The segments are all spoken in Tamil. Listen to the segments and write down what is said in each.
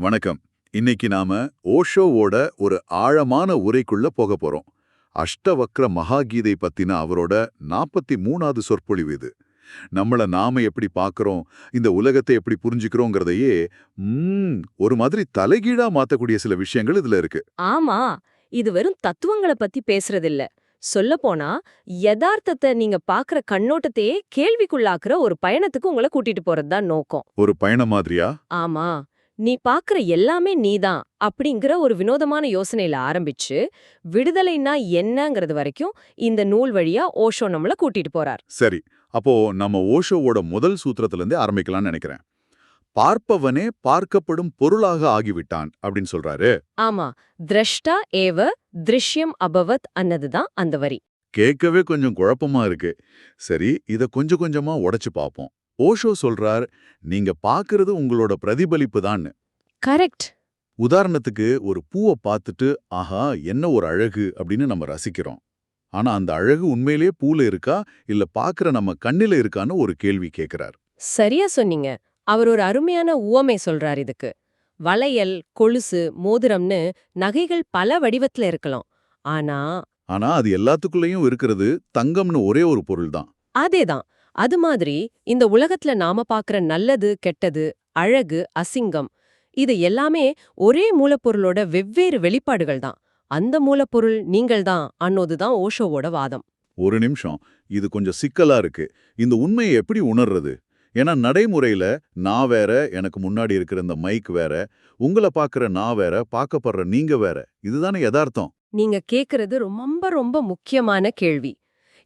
வணக்கம். இன்னைக்கு நாம ஓஷோவோட ஒரு ஆழமான உரைக்குள்ள போக போறோம். அஷ்டவக்ர மகாகீதை பத்தின அவரோட நாற்பத்தி மூணாவது சொற்பொழிவு இது. நம்மள நாம எப்படி பார்க்கறோம் இந்த உலகத்தை எப்படி புரிஞ்சுக்கிறோங்கிறதையே ஒரு மாதிரி தலைகீழா மாத்தக்கூடிய சில விஷயங்கள் இதுல இருக்கு. ஆமா இது வெறும் தத்துவங்கள பத்தி பேசுறதில்ல. சொல்லப்போனா யதார்த்தத்தை நீங்க பாக்குற கண்ணோட்டத்தையே கேள்விக்குள்ளாக்குற ஒரு பயணத்துக்கு உங்களை கூட்டிட்டு போறதுதான் நோக்கம். ஒரு பயணம் மாதிரியா? ஆமா. நீ பாக்குற எல்லாமே நீதான் அப்படிங்கிற ஒரு வினோதமான யோசனையில ஆரம்பிச்சு விடுதலைன்னா என்னங்கிறது வரைக்கும் இந்த நூல் வழியா ஓஷோ நம்மள கூட்டிட்டு போறார். சரி அப்போ நம்ம ஓஷோவோட முதல் சூத்திரத்துல இருந்தே ஆரம்பிக்கலாம்னு நினைக்கிறேன். பார்ப்பவனே பார்க்கப்படும் பொருளாக ஆகிவிட்டான் அப்படின்னு சொல்றாரு. ஆமா திரஷ்டா ஏவ திருஷ்யம் அபவத் அன்னதுதான் அந்த வரி. கேட்கவே கொஞ்சம் குழப்பமா இருக்கு. சரி இத கொஞ்சம் கொஞ்சமா உடைச்சு பார்ப்போம். ஓஷோ சொல்றார் நீங்க பாக்குறது உங்களோட பிரதிபலிப்பு தான் கரெக்ட். உதாரணத்துக்கு ஒரு பூவை பார்த்துட்டு ஆஹா என்ன ஒரு அழகு அப்படின்னு நம்ம ரசிக்கிறோம். ஆனா அந்த அழகு உண்மையிலேயே பூல இருக்கா? இல்ல பாக்குற நம்ம கண்ணில இருக்கான்னு ஒரு கேள்வி கேக்குறார். சரியா சொன்னீங்க. அவர் ஒரு அருமையான உவமை சொல்றார் இதுக்கு. வளையல் கொலுசு மோதிரம்னு நகைகள் பல வடிவத்துல இருக்கலாம். ஆனா ஆனா அது எல்லாத்துக்குள்ளேயும் இருக்கிறது தங்கம்னு ஒரே ஒரு பொருள் தான். அதேதான். அது மாதிரி இந்த உலகத்துல நாம பாக்குற நல்லது கெட்டது அழகு அசிங்கம் இது எல்லாமே ஒரே மூலப்பொருளோட வெவ்வேறு வெளிப்பாடுகள் தான். அந்த மூலப்பொருள் நீங்கள்தான் அன்னோதுதான் ஓஷோவோட வாதம். ஒரு நிமிஷம். இது கொஞ்சம் சிக்கலா இருக்கு. இந்த உண்மையை எப்படி உணர்றது? ஏன்னா நடைமுறையில நான் வேற எனக்கு முன்னாடி இருக்கிற இந்த மைக் வேற உங்களை பார்க்குற நான் வேற பார்க்கப்படுற நீங்க வேற. இதுதானே யதார்த்தம்? நீங்க கேக்குறது ரொம்ப ரொம்ப முக்கியமான கேள்வி.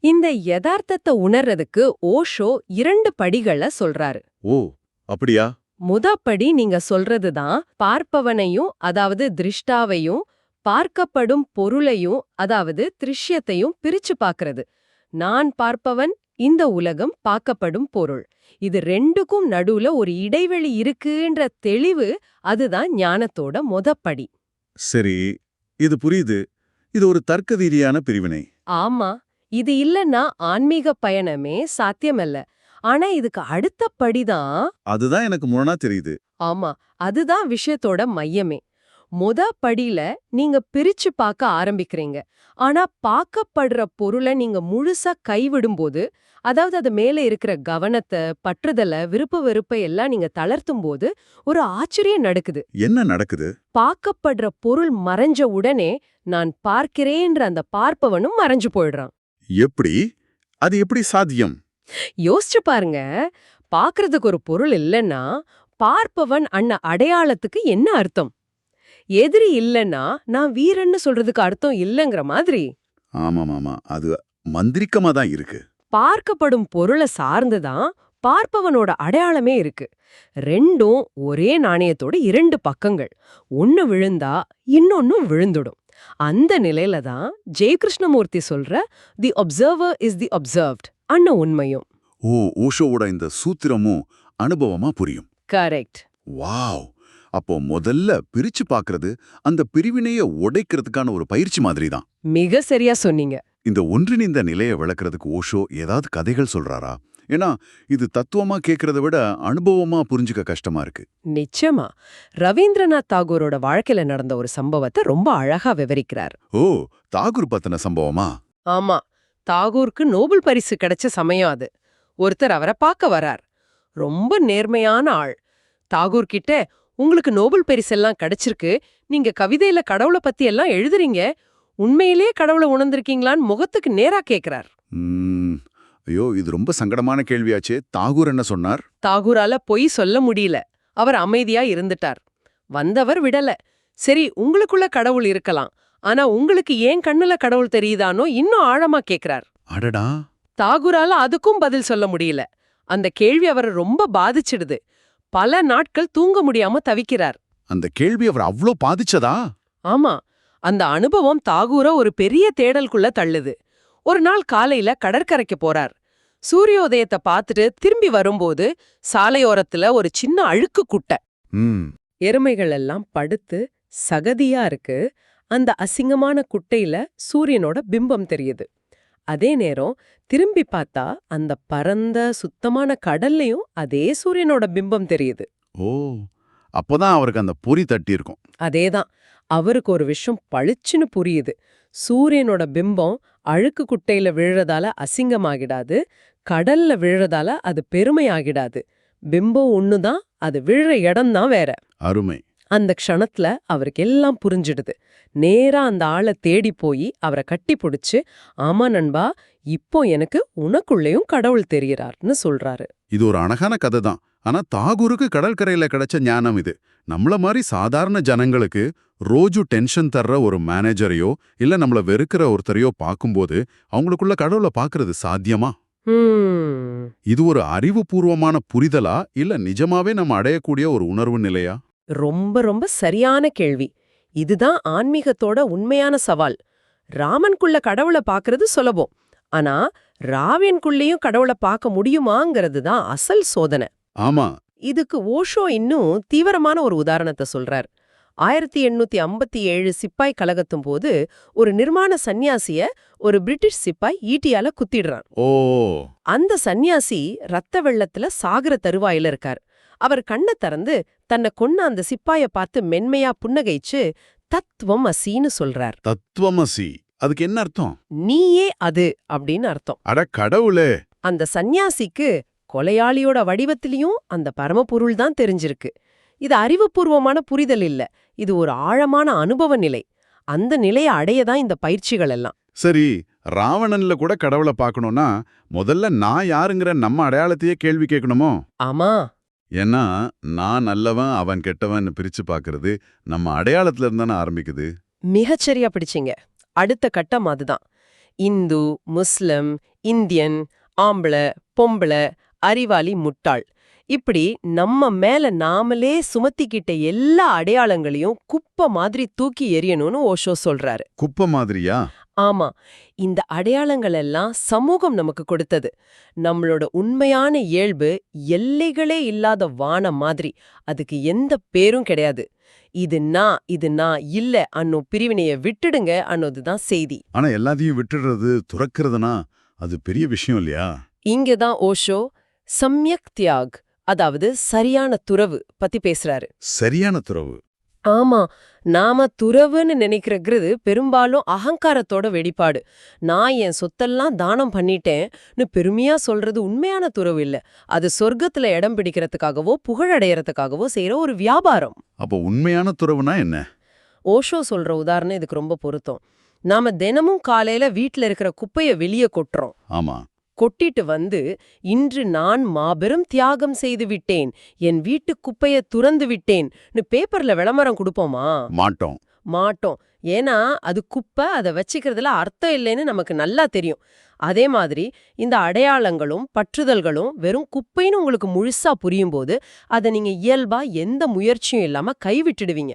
இந்த யதார்த்தத்தை உணர்றதுக்கு ஓஷோ இரண்டு படிகளை சொல்றாரு. ஓ அப்படியா? முதப்படி நீங்க சொல்றதுதான் பார்ப்பவனையும் அதாவது திருஷ்டாவையும் பார்க்கப்படும் பொருளையும் அதாவது திருஷ்யத்தையும் பிரிச்சு பார்க்கறது. நான் பார்ப்பவன் இந்த உலகம் பார்க்கப்படும் பொருள். இது ரெண்டுக்கும் நடுவுல ஒரு இடைவெளி இருக்குன்ற தெளிவு அதுதான் ஞானத்தோட முதப்படி. சரி இது புரியுது. இது ஒரு தர்க்க ரீதியான பிரிவினை. ஆமா. இது இல்லன்னா ஆன்மீக பயணமே சாத்தியமல்ல. ஆனா இதுக்கு அடுத்த படிதான் அதுதான் எனக்கு முரணா தெரியுது. ஆமா அதுதான் விஷயத்தோட மையமே. முத படியில நீங்க பிரிச்சு பார்க்க ஆரம்பிக்கிறீங்க. ஆனா பார்க்கப்படுற பொருளை நீங்க முழுசா கைவிடும்போது அதாவது அது மேல இருக்கிற கவனத்தை பற்றுதல விருப்ப வெறுப்பை எல்லாம் நீங்க தளர்த்தும் போது ஒரு ஆச்சரியம் நடக்குது. என்ன நடக்குது? பார்க்கப்படுற பொருள் மறைஞ்ச உடனே நான் பார்க்கிறேன்ற அந்த பார்ப்பவனும் மறைஞ்சு போயிடுறான். எப்படி? அது எப்படி சாத்தியம்? யோசிச்சு பாருங்க. பார்க்கறதுக்கு ஒரு பொருள் இல்லைன்னா பார்ப்பவன் அண்ண அடையாளத்துக்கு என்ன அர்த்தம்? எதிரி இல்லைன்னா நான் வீரன்னு சொல்றதுக்கு அர்த்தம் இல்லைங்கிற மாதிரி. ஆமாம் ஆமா அது மந்திரிக்கமா தான் இருக்கு. பார்க்கப்படும் பொருளை சார்ந்துதான் பார்ப்பவனோட அடையாளமே இருக்கு. ரெண்டும் ஒரே நாணயத்தோட இரண்டு பக்கங்கள். ஒன்னு விழுந்தா இன்னொன்னும் விழுந்துடும். அந்த நிலையில தான் ஜெயகிருஷ்ணமூர்த்தி சொல்ற தி ஒப்சர்வர் இஸ் தி ஒப்சர்வ்ட் அண்ண உண்மையும். ஓ ஓஷோவோட இந்த சூத்திரமும் அனுபவமா புரியும். கரெக்ட். வாவ்! அப்போ முதல்ல பிரிச்சு பார்க்கிறது அந்த பிரிவினைய உடைக்கிறதுக்கான ஒரு பயிற்சி மாதிரி தான். மிக சரியா சொன்னீங்க. இந்த ஒன்றிணைந்த நிலையை விளக்குறதுக்கு ஓஷோ ஏதாவது கதைகள் சொல்றாரா? ஏன்னா இது தத்துவமா கேட்கறத விட அனுபவமா புரிஞ்சுக்க கஷ்டமா இருக்கு. நிச்சயமா. ரவீந்திரநாத் தாகூரோட வாழ்க்கையில நடந்த ஒரு சம்பவத்தை ரொம்ப அழகா விவரிக்கிறார். ஓ தாகூர் பத்தின சம்பவமா? ஆமா. தாகூருக்கு நோபல் பரிசு கிடைச்ச சமயம் அது. ஒருத்தர் அவரை பார்க்க வரார். ரொம்ப நேர்மையான ஆள். தாகூர் கிட்ட உங்களுக்கு நோபல் பரிசெல்லாம் கிடைச்சிருக்கு. நீங்க கவிதையில கடவுளை பத்தி எல்லாம் எழுதுறீங்க. உண்மையிலேயே கடவுளை உணர்ந்திருக்கீங்களான்னு முகத்துக்கு நேரா கேக்குறார். ஐயோ இது ரொம்ப சங்கடமான கேள்வியாச்சே. தாகூர் என்ன சொன்னார்? தாகூரால பொய் சொல்ல முடியல. அவர் அமைதியா இருந்துட்டார். வந்தவர் விடல. சரி உங்களுக்குள்ள கடவுள் இருக்கலாம். ஆனா உங்களுக்கு ஏன் கண்ணுல கடவுள் தெரியுதானோ இன்னும் ஆழமா கேக்குறார். அடடா. தாகூரால அதுக்கும் பதில் சொல்ல முடியல. அந்த கேள்வி அவரை ரொம்ப பாதிச்சிடுது. பல நாட்கள் தூங்க முடியாம தவிக்கிறார். அந்த கேள்வி அவர் அவ்ளோ பாதிச்சதா? ஆமா. அந்த அனுபவம் தாகூர ஒரு பெரிய தேடலுக்குள்ள தள்ளுது. ஒரு நாள் காலையில கடற்கரைக்கு போறார். சூரியோதயத்தை பார்த்துட்டு திரும்பி வரும்போது சாலையோரத்துல ஒரு சின்ன அழுக்கு குட்டை. எருமைகள் எல்லாம் படுத்து சகதியா இருக்கு. அந்த அசிங்கமான குட்டையில சூரியனோட பிம்பம் தெரியுது. அதே நேரம் திரும்பி பார்த்தா அந்த பரந்த சுத்தமான கடல்லையும் அதே சூரியனோட பிம்பம் தெரியுது. ஓ அப்போதான் அவருக்கு அந்த பொறி தட்டி இருக்கும் அதேதான். அவருக்கு ஒரு விஷயம் பளிச்சுன்னு புரியுது. சூரியனோட பிம்பம் அழுக்கு குட்டையில விழுறதால அசிங்கமாகிடாது கடல்ல விழுறதால அது பெருமையாகிடாது. பிம்பம் ஒண்ணுதான் அது விழுற இடம்தான் வேற. அருமை. அந்த க்ஷணத்துல அவருக்கு எல்லாம் புரிஞ்சிடுது. நேரா அந்த ஆளை தேடி போய் அவரை கட்டி பிடிச்சு ஆமா நண்பா இப்போ எனக்கு உனக்குள்ளேயும் கடவுள் தெரியறார்னு சொல்றாரு. இது ஒரு அழகான கதை தான் ஆனா தாகூருக்கு கடற்கரையில கிடைச்ச ஞானம் இது. நம்மள மாதிரி சாதாரண ஜனங்களுக்கு ரோஜு டென்ஷன் தர்ற ஒரு மேனேஜரையோ இல்ல நம்மள வெறுக்கிற ஒருத்தரையோ பார்க்கும்போது அவங்களுக்குள்ள கடவுளை பார்க்கறது சாத்தியமா? இது ஒரு அறிவுபூர்வமான புரிதலா இல்ல நிஜமாவே நம்ம அடையக்கூடிய ஒரு உணர்வு நிலையா? ரொம்ப ரொம்ப சரியான கேள்வி. இதுதான் ஆன்மீகத்தோட உண்மையான சவால். ராமனுக்குள்ள கடவுளை பார்க்கறது சுலபம். ஆனா ராவியனுக்குள்ளேயும் கடவுளை பார்க்க முடியுமாங்கிறது தான் அசல் சோதனை. ஆமா. இதுக்கு ஓஷோ இன்னும் தீவிரமான ஒரு உதாரணத்தை சொல்றார். ஆயிரத்தி எண்ணூத்தி ஐம்பத்தி ஏழு சிப்பாய் கலகத்தும் போது ஒரு நிர்மாண சந்நியாசிய ஒரு பிரிட்டிஷ் சிப்பாய் ஈட்டியால குத்திடுறான். ஓ. அந்த சந்நியாசி ரத்த வெள்ளத்துல சாகுற தருவாயில இருக்கார். அவர் கண்ணை திறந்து தன்னை கொன்ன அந்த சிப்பாய பார்த்து மென்மையா புன்னகைச்சு தத்துவம் அசின்னு சொல்றார். தத்துவமசி அதுக்கு என்ன அர்த்தம்? நீயே அது அப்படின்னு அர்த்தம். அட கடவுளே. அந்த சந்நியாசிக்கு கொலையாளியோட வடிவத்திலையும் அந்த பரமபொருள் தான் தெரிஞ்சிருக்கு. இது அறிவுபூர்வமான புரிதல் இல்ல. இது ஒரு ஆழமான அனுபவ நிலை. அந்த நிலையை அடைய தான் இந்த பயிற்சிகள் எல்லாம். சரி ராவணன்ல கூட கடவுளை பார்க்கணும்னா முதல்ல நான் யாருங்கிற நம்ம அடையாளத்தையே கேள்வி கேட்கணுமோ? ஆமா. ஏன்னா நான் நல்லவன் அவன் கெட்டவன் பிரிச்சு பார்க்கறது நம்ம அடையாளத்துல இருந்தானே ஆரம்பிக்குது. மிகச்சரியா பிடிச்சிங்க. அடுத்த கட்டம் அதுதான். இந்து முஸ்லிம் இந்தியன் ஆம்பளை பொம்பளை அறிவாளி முட்டாள். இப்படி நம்ம மேல நாமளே சுமத்திக்கிட்ட எல்லா அடையாளங்களையும் குப்பை மாதிரி தூக்கி எறியணும்னு ஓஷோ சொல்றாரு. குப்பை மாதிரியா? ஆமா. இந்த அடையாளங்கள் எல்லாம் சமூகம் நமக்கு கொடுத்தது. நம்மளோட உண்மையான இயல்பு எல்லைகளே இல்லாத வானம் மாதிரி. அதுக்கு எந்த பேரும் கிடையாது. இது நான் இது நான் இல்ல அன்னோ பிரிவினைய விட்டுடுங்க அன்னோதுதான் செய்தி. ஆனா எல்லாத்தையும் விட்டுடுறது துறக்கிறதுனா அது பெரிய விஷயம் இல்லையா? இங்கதான் ஓஷோ சம்யக் தியாக் அதாவது சரியான துறவு பத்தி பேசுறாரு. சரியான துறவு. ஆமா நாம துறவுன்னு நினைக்கிறகிறது பெரும்பாலும் அகங்காரத்தோட வெளிப்பாடு. நான் என் சொத்தெல்லாம் தானம் பண்ணிட்டேன்னு பெருமையா சொல்றது உண்மையான துறவு இல்ல. அது சொர்க்கத்துல இடம் பிடிக்கிறதுக்காகவோ புகழடையறதுக்காகவோ செய்யற ஒரு வியாபாரம். அப்போ உண்மையான துறவுனா என்ன? ஓஷோ சொல்ற உதாரணம் இதுக்கு ரொம்ப பொருத்தம். நாம தினமும் காலையில வீட்ல இருக்கிற குப்பைய வெளியே கொட்டுறோம். ஆமா. கொட்டிட்டு வந்து இன்று நான் மாபெரும் தியாகம் செய்து விட்டேன். என் வீட்டு குப்பைய துறந்து விட்டேன்னு பேப்பர்ல விளம்பரம் கொடுப்போமா? மாட்டோம். மாட்டோம். ஏன்னா அது குப்பை அதை வச்சுக்கிறதுல அர்த்தம் இல்லைன்னு நமக்கு நல்லா தெரியும். அதே மாதிரி இந்த அடையாளங்களும் பற்றுதல்களும் வெறும் குப்பைன்னு உங்களுக்கு முழுசா புரியும் போது அதை நீங்க இயல்பா எந்த முயற்சியும் இல்லாம கைவிட்டுடுவீங்க.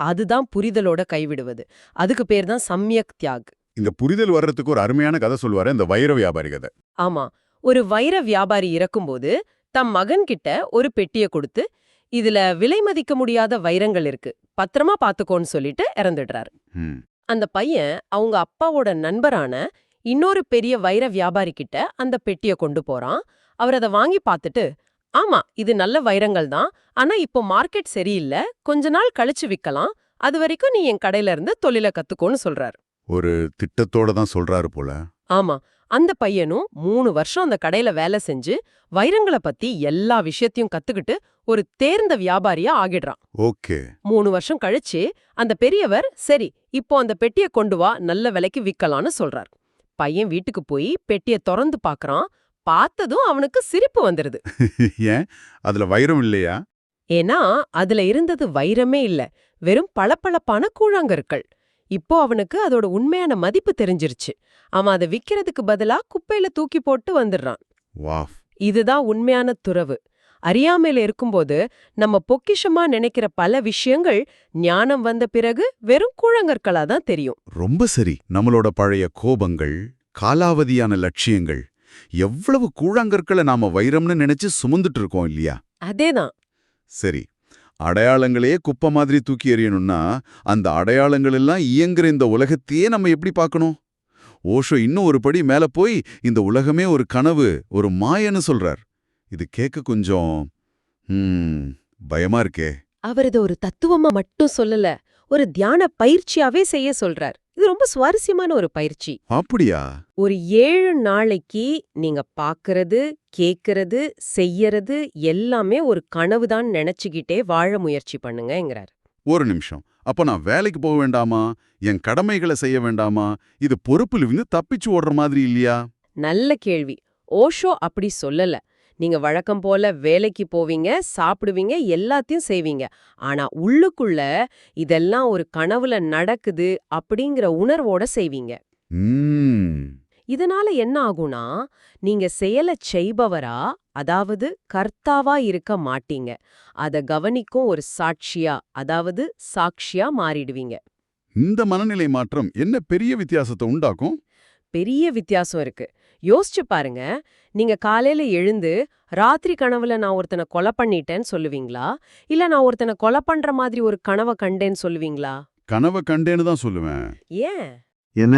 அதுதான் புரிதலோட கைவிடுவது. அதுக்கு பேர் தான் சம்யக் தியாக். இந்த புரிதல் வர்றதுக்கு ஒரு அருமையான கதை சொல்லுவாரு இந்த வைர வியாபாரி கதை. ஆமா. ஒரு வைர வியாபாரி இறக்கும்போது தம் மகன்கிட்ட ஒரு பெட்டிய கொடுத்து இதுல விலை மதிக்க முடியாத வைரங்கள் இருக்கு. பத்திரமா பாத்துக்கோன்னு சொல்லிட்டு இறந்துடுறாரு. அந்த பையன் அவங்க அப்பாவோட நண்பரான இன்னொரு பெரிய வைர வியாபாரி கிட்ட அந்த பெட்டிய கொண்டு போறான். அவர் அதை வாங்கி பார்த்துட்டு ஆமா இது நல்ல வைரங்கள் தான். ஆனா இப்போ மார்க்கெட் சரியில்லை. கொஞ்ச நாள் கழிச்சு விக்கலாம். அது வரைக்கும் நீ என் கடையில இருந்து தொழில கத்துக்கோன்னு சொல்றாரு. ஒரு திட்டத்தோட தான் சொல்றாரு போல. ஆமா. அந்த பையனும் மூணு வருஷம் அந்த கடையில வேலை செஞ்சு வைரங்களை பத்தி எல்லா விஷயத்தையும் கத்துக்கிட்டு ஒரு தேர்ந்த வியாபாரியா ஆகிடுறான். ஓகே. மூணு வருஷம் கழிச்சு அந்த பெரியவர் சரி இப்போ அந்த பெட்டிய கொண்டு வா நல்ல விலைக்கு விக்கலாம்னு சொல்றார். பையன் வீட்டுக்கு போய் பெட்டிய திறந்து பார்க்கறான் பார்த்ததும் அவனுக்கு சிரிப்பு வந்துருது. ஏன்? அதுல வைரம் இல்லையா? ஏன்னா அதுல இருந்தது வைரமே இல்ல. வெறும் பளபளப்பான கூழாங்கற்கள். இப்போ அவனுக்கு அதோட உண்மையான மதிப்பு தெரிஞ்சிருச்சு. அவன் அதை விக்கிறதுக்கு பதிலா குப்பையில தூக்கி போட்டு வந்துடுறான். இதுதான் உண்மையான துறவு. அறியாமையில இருக்கும்போது நம்ம பொக்கிஷமா நினைக்கிற பல விஷயங்கள் ஞானம் வந்த பிறகு வெறும் கூழங்கற்களா தான் தெரியும். ரொம்ப சரி. நம்மளோட பழைய கோபங்கள் காலாவதியான லட்சியங்கள் எவ்வளவு கூழாங்கற்களை நாம வைரம்னு நினைச்சு சுமந்துட்டு இருக்கோம் இல்லையா? அதேதான். சரி. அடையாளங்களே குப்பை மாதிரி தூக்கி எறியணும்னா அந்த அடையாளங்கள் எல்லாம் இயங்குற இந்த உலகத்தையே நம்ம எப்படி பார்க்கணும்? ஓஷோ இன்னும் ஒரு படி மேல போய் இந்த உலகமே ஒரு கனவு ஒரு மாயன்னு சொல்றார். இது கேட்க கொஞ்சம் பயமா இருக்கே. அவர் ஒரு தத்துவமா மட்டும் சொல்லல. ஒரு தியான பயிற்சியாவே செய்ய சொல்றார். இது ரொம்ப சுவாரஸ்யமான ஒரு பயிற்சி. அப்படியா? ஒரு ஏழு நாளைக்கு நீங்க பாக்குறது கேக்குறது செய்யறது எல்லாமே ஒரு கனவுதான் நினைச்சுக்கிட்டே வாழ முயற்சி பண்ணுங்கங்கிறார். ஒரு நிமிஷம். அப்ப நான் வேலைக்கு போக வேண்டாமா? என் கடமைகளை செய்ய வேண்டாமா? இது பொறுப்பிலிருந்து தப்பிச்சு ஓடுற மாதிரி இல்லையா? நல்ல கேள்வி. ஓஷோ அப்படி சொல்லல. நீங்க வழக்கம் போல வேலைக்கு போவீங்க சாப்பிடுவீங்க எல்லாத்தையும் செய்வீங்க. ஆனா உள்ளுக்குள்ள இதெல்லாம் ஒரு கனவுல நடக்குது அப்படிங்கிற உணர்வோட செய்வீங்க. இதனால என்ன ஆகும்னா நீங்க செயலை செய்பவரா அதாவது கர்த்தாவா இருக்க மாட்டீங்க. அத கவனிக்கும் ஒரு சாட்சியா அதாவது சாட்சியா மாறிடுவீங்க. இந்த மனநிலை மாற்றம் என்ன பெரிய வித்தியாசத்தை உண்டாக்கும்? பெரிய வித்தியாசம் இருக்கு. யோசிச்சு பாருங்க. நீங்க காலையில எழுந்து ராத்திரி கனவுல நான் ஒருத்தனை கொலை பண்ணிட்டேன்னு சொல்லுவீங்களா? இல்ல நான் ஒருத்தனை கொலை பண்ற மாதிரி ஒரு கனவை கண்டேன்னு சொல்லுவீங்களா? கனவை கண்டேன்னு தான் சொல்லுவேன். ஏன்? என்ன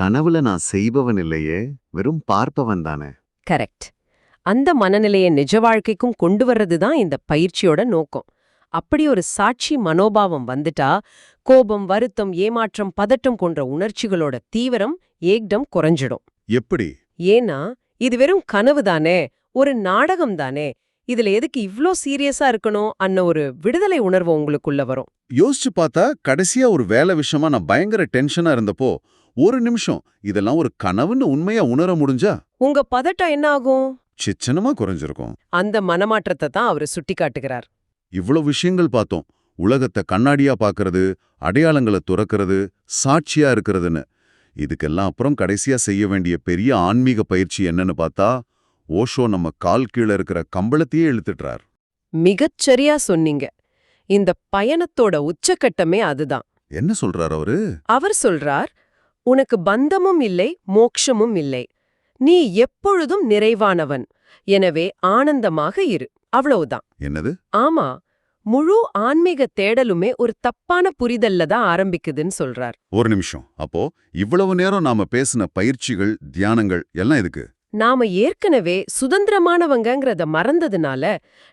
கனவுல நான் செய்பவன் இல்லையே வெறும் பார்ப்பவன் தானே? கரெக்ட். அந்த மனநிலையை நிஜ வாழ்க்கைக்கும் கொண்டு வர்றது தான் இந்த பயிற்சியோட நோக்கம். அப்படி ஒரு சாட்சி மனோபாவம் வந்துட்டா கோபம் வருத்தம் ஏமாற்றம் பதட்டம் கொண்ட உணர்ச்சிகளோட தீவிரம் ஏக்டம் குறைஞ்சிடும். எப்படி? ஏன்னா இது வெறும் கனவு தானே ஒரு நாடகம் தானே இதுல எதுக்கு இவ்ளோ சீரியஸா இருக்கணும் அன்ன ஒரு விடுதலை உணர்வு உங்களுக்குள்ள வரும். யோசிச்சு பார்த்தா கடைசியா ஒரு வேலை விஷயமா நான் பயங்கர டென்ஷனா இருந்தப்போ ஒரு நிமிஷம் இதெல்லாம் ஒரு கனவுன்னு உண்மையா உணர முடிஞ்சா? உங்க பதட்டம் என்ன ஆகும்? சிச்சனமா குறைஞ்சிருக்கும். அந்த மனமாற்றத்தை தான் அவரு சுட்டி காட்டுகிறார். இவ்ளோ விஷயங்கள் பார்த்தோம் உலகத்தை கண்ணாடியா பார்க்கறது அடையாளங்களை துறக்கிறது சாட்சியா இருக்கிறதுன்னு. இதுக்கெல்லாம் அப்புறம் கடைசியா செய்ய வேண்டிய பெரிய ஆன்மீக பயிற்சி என்னன்னு பார்த்தா ஓஷோ நம்ம கால் கீழ இருக்கிற கம்பளத்தையே இழுத்துட்றார். மிகச் சரியா சொன்னீங்க. இந்த பயணத்தோட உச்சக்கட்டமே அதுதான். என்ன சொல்றார் அவரு? அவர் சொல்றார் உனக்கு பந்தமும் இல்லை மோக்ஷமும் இல்லை. நீ எப்பொழுதும் நிறைவானவன். எனவே ஆனந்தமாக இரு. அவ்வளவுதான். என்னது? ஆமா முழு ஆன்மீக தேடலுமே ஒரு தப்பான புரிதல்ல தான் ஆரம்பிக்குதுன்னு சொல்றார். ஒரு நிமிஷம். அப்போ இவ்வளவு நேரம் நாம பேசின பயிற்சிகள் தியானங்கள் எல்லாம் இதுக்கு நாம ஏற்கனவே சுதந்திரமானவங்கங்கிறத மறந்ததுனால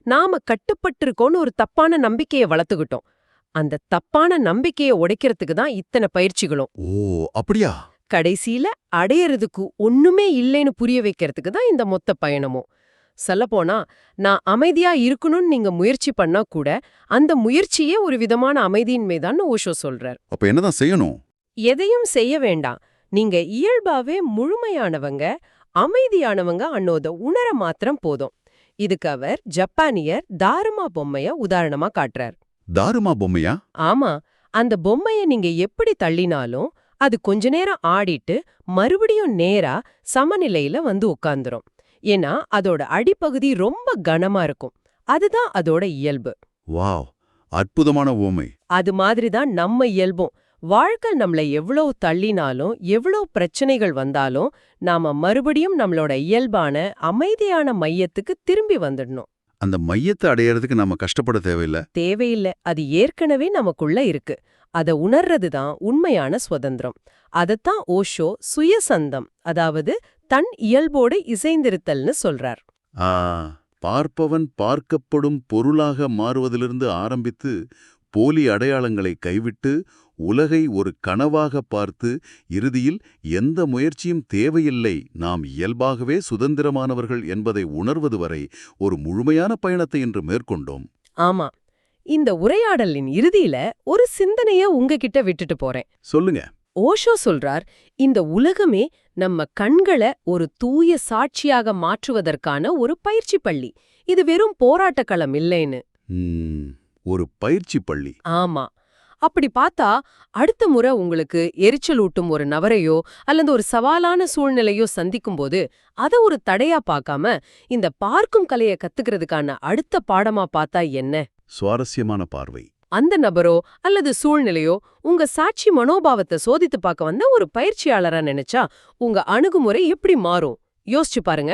நாம கட்டுப்பட்டிருக்கோன்னு ஒரு தப்பான நம்பிக்கையை வளர்த்துக்கிட்டோம். அந்த தப்பான நம்பிக்கையை உடைக்கிறதுக்கு தான் இத்தனை பயிற்சிகளும். ஓ அப்படியா? கடைசியில அடையறதுக்கு ஒண்ணுமே இல்லைன்னு புரிய வைக்கிறதுக்கு தான் இந்த மொத்த பயணமும். சொல்லப்போனா நான் அமைதியா இருக்கணும்னு நீங்க முயற்சி பண்ணா கூட அந்த முயற்சியே ஒரு விதமான அமைதியின்மை தான் ஓஷோ சொல்றார். அப்ப என்னதான் செய்யணும்? எதையும் செய்ய வேண்டாம். நீங்க இயல்பாவே முழுமையானவங்க அமைதியானவங்க அன்னோத உணர மாத்திரம் போதும். இதுக்கு அவர் ஜப்பானியர் தாருமா பொம்மைய உதாரணமா காட்டுறார். தாருமா பொம்மையா? ஆமா. அந்த பொம்மைய நீங்க எப்படி தள்ளினாலும் அது கொஞ்ச நேரம் ஆடிட்டு மறுபடியும் நேரா சமநிலையில வந்து உட்கார்ந்துரும். ஏன்னா அதோட அடிப்பகுதி ரொம்ப கனமா இருக்கும். அதுதான் அதோட இயல்பு. வாவ்! அற்புதமான ஓமை அது மாதிரி தான் நம்ம இயல்பும். வாழ்க்கை நம்மள எவ்வளவு தள்ளினாலும் எவ்வளவு பிரச்சனைகள் வந்தாலும் நாம மறுபடியும் நம்மளோட இயல்பான அமைதியான மையத்துக்கு திரும்பி வந்துடணும். அந்த மையத்தை அடையறதுக்கு நாம கஷ்டப்பட தேவையில்லை? தேவையில்லை. அது ஏற்கனவே நமக்குள்ள இருக்கு. அத உணர்றது தான் உண்மையான சுதந்திரம். அதத்தான் ஓஷோ சுயசந்தம். அதாவது தன் இயல்போடு இசைந்திருத்தல்னு சொல்றார். ஆ பார்ப்பவன் பார்க்கப்படும் பொருளாக மாறுவதிலிருந்து ஆரம்பித்து போலி அடையாளங்களை கைவிட்டு உலகை ஒரு கனவாக பார்த்து இறுதியில் எந்த முயற்சியும் தேவையில்லை நாம் இயல்பாகவே சுதந்திரமானவர்கள் என்பதை உணர்வது வரை ஒரு முழுமையான பயணத்தை இன்று மேற்கொண்டோம். ஆமா இந்த உரையாடலின் இறுதியில ஒரு சிந்தனைய உங்ககிட்ட விட்டுட்டு போறேன். சொல்லுங்க. ஓஷோ சொல்றார் இந்த உலகமே நம்ம கண்களை ஒரு தூய சாட்சியாக மாற்றுவதற்கான ஒரு பயிற்சி பள்ளி. இது வெறும் போராட்டக் களம் இல்லைன்னு ஒரு பயிற்சி பள்ளி. ஆமா. அப்படி பார்த்தா அடுத்த முறை உங்களுக்கு எரிச்சல் ஊட்டும் ஒரு நபரையோ அல்லது ஒரு சவாலான சூழ்நிலையோ சந்திக்கும்போது அத ஒரு தடையா பார்க்காம இந்த பார்க்கும் கலைய கத்துக்கிறதுக்கான அடுத்த பாடமா பார்த்தா என்ன? சுவாரஸ்யமான பார்வை. அந்த நபரோ அல்லது சூழ்நிலையோ உங்க சாட்சி மனோபாவத்தை சோதித்து பார்க்க வந்த ஒரு பயிற்சியாளரா நினைச்சா உங்க அணுகுமுறை எப்படி மாறும்? யோசிச்சு பாருங்க.